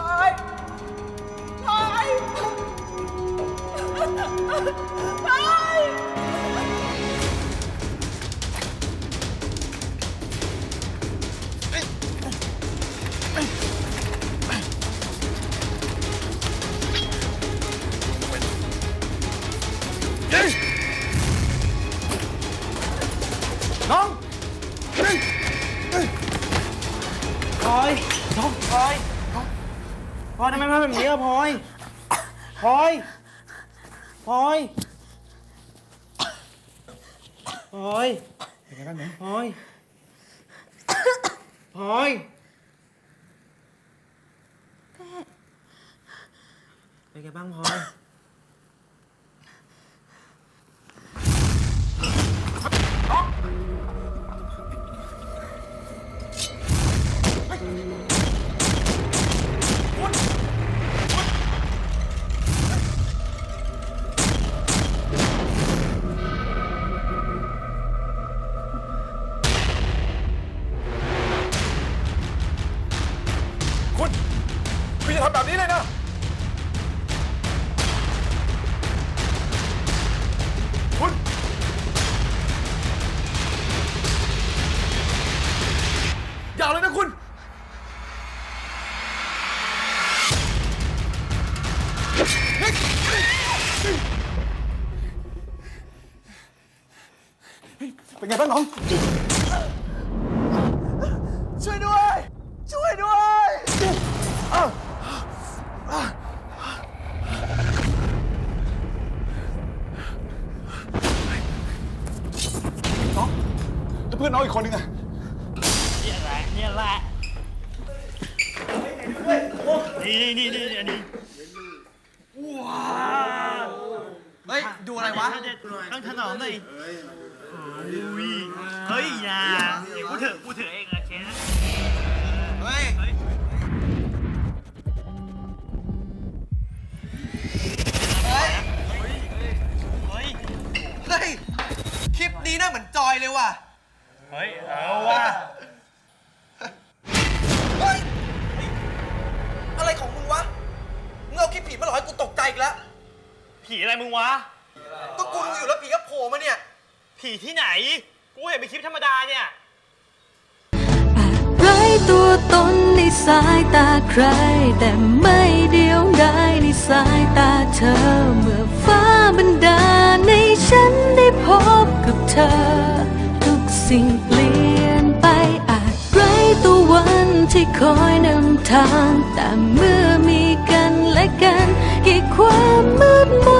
ลอยพลอยพลอยน้อง พลอยทำไมมาแบบนี้อะพลอยพลอยพลอยพลอยเป็นไงบ้างเนี่ยพลอยพลอยเป็นไงบ้างพลอย คุณ คุณจะทำแบบนี้เลยนะ คุณ อย่าเลยนะคุณ เป็นไงบ้างน้อง เพื่อนน้องอีกคนนึงอะเนี่ยแหละเนี่ยแหละนี่นี่นี่อันนี้เฮ้ย ดูอะไรวะต้องถนอมหน่อยอุ้ยเฮ้ยอย่าเดี๋ยวกูถือกูถือเองนะเคนะเฮ้ยเฮ้ยเฮ้ยเฮ้ยเฮ้ยคลิปนี้น่าเหมือนจอยเลยว่ะ เฮ้ย เอาว่ะเฮ้ย อะไรของมึงวะมึงเอาคลิปผีมาหลอกให้กูตกใจอีกแล้ว ผีอะไรมึงวะ ก็กูดูอยู่แล้วผีก็โผล่มาเนี่ย ผีที่ไหน กูเห็นเป็นคลิปธรรมดาเนี่ย ไร้ตัวตนในสายตาใคร แต่ไม่เดียวดายในสายตาเธอเมื่อ ที่คอยนำทาง แต่เมื่อมีกันและกันกี่ความมืดมน